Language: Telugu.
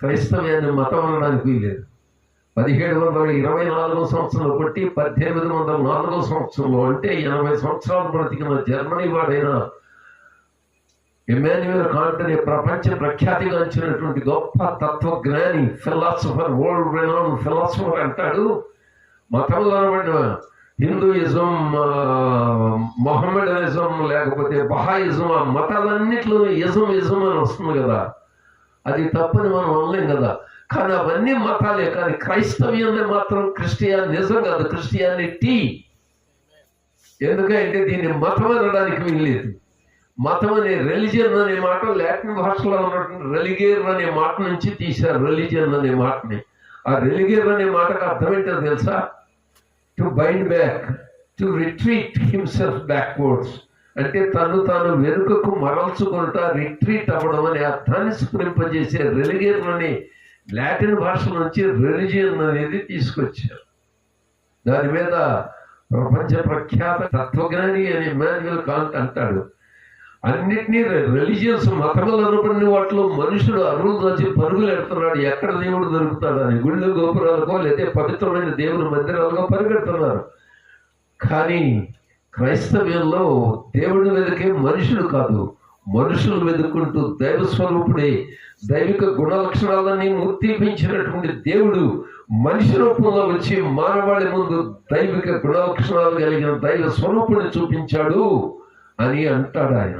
క్రైస్తవ్యాన్ని మతం అనడానికి వీలేదు పదిహేడు వందల ఇరవై నాలుగో సంవత్సరంలో కొట్టి పద్దెనిమిది వందల నాలుగో సంవత్సరంలో అంటే ఎనభై సంవత్సరాలు బ్రతికిన జర్మనీ వాడైన ఇమాన్యుయల్ కాంట్ అనే ప్రపంచ ప్రఖ్యాతిగాంచినటువంటి గొప్ప తత్వజ్ఞాని ఫిలాసఫర్ వరల్డ్ రెనౌన్ ఫిలాసఫర్ అంటాడు. మతంలో అనబడిన హిందూయిజం మొహమ్మడనిజం లేకపోతే బహాయిజం ఆ మతాలన్నింటిలో ఇజం ఇజం అని వస్తుంది కదా. అది తప్పని మనం అనలేం కదా. కానీ అవన్నీ మతాలే కానీ క్రైస్తవ్యమే మాత్రం క్రిస్టియా నిజం కాదు. క్రిస్టియానిటీ. ఎందుకంటే దీన్ని మతం అనడానికి వీల్లేదు. మతం అనే రిలిజియన్ అనే మాట లాటిన్ భాషలో ఉన్నటువంటి రెలిగేర్ అనే మాట నుంచి తీశారు రిలిజియన్ అనే మాటని. ఆ రెలిగేర్ అనే మాటకు అర్థం ఏంటో తెలుసా? To bind back to retreat himself backwards. అంటే తను తాను వెనుకకు మరల్చుకుంట రిట్రీట్ అవ్వడం అనే అర్థాన్ని స్ఫురింపజేసే రెలిగేర్ లాటిన్ భాష నుంచి రిలిజియన్ అనేది తీసుకొచ్చారు. దాని మీద ప్రపంచ ప్రఖ్యాత తత్వజ్ఞాని అని ఇమాన్యుల్ కాంట్ అంటాడు. అన్నిటినీ రిలీజియన్స్ మతములు అనుకున్న వాటిలో మనుషుడు అరువులు దాచి పరుగులు ఎడుతున్నాడు. ఎక్కడ దేవుడు దొరుకుతాడు? అని గుళ్ళు గోపురాలకో లేదా పవిత్రమైన దేవుని మందిరాలకో పరిగెడుతున్నారు. కానీ క్రైస్తవ్యంలో దేవుడిని వెతికే మనుషులు కాదు మనుషులు వెతుక్కుంటూ దైవ స్వరూపుడే దైవిక గుణ లక్షణాలని ఉద్దీపించినటువంటి దేవుడు మనిషి రూపంలో వచ్చి మానవాళి ముందు దైవిక గుణ లక్షణాలు కలిగిన దైవ స్వరూపుని చూపించాడు అని అంటాడు ఆయన.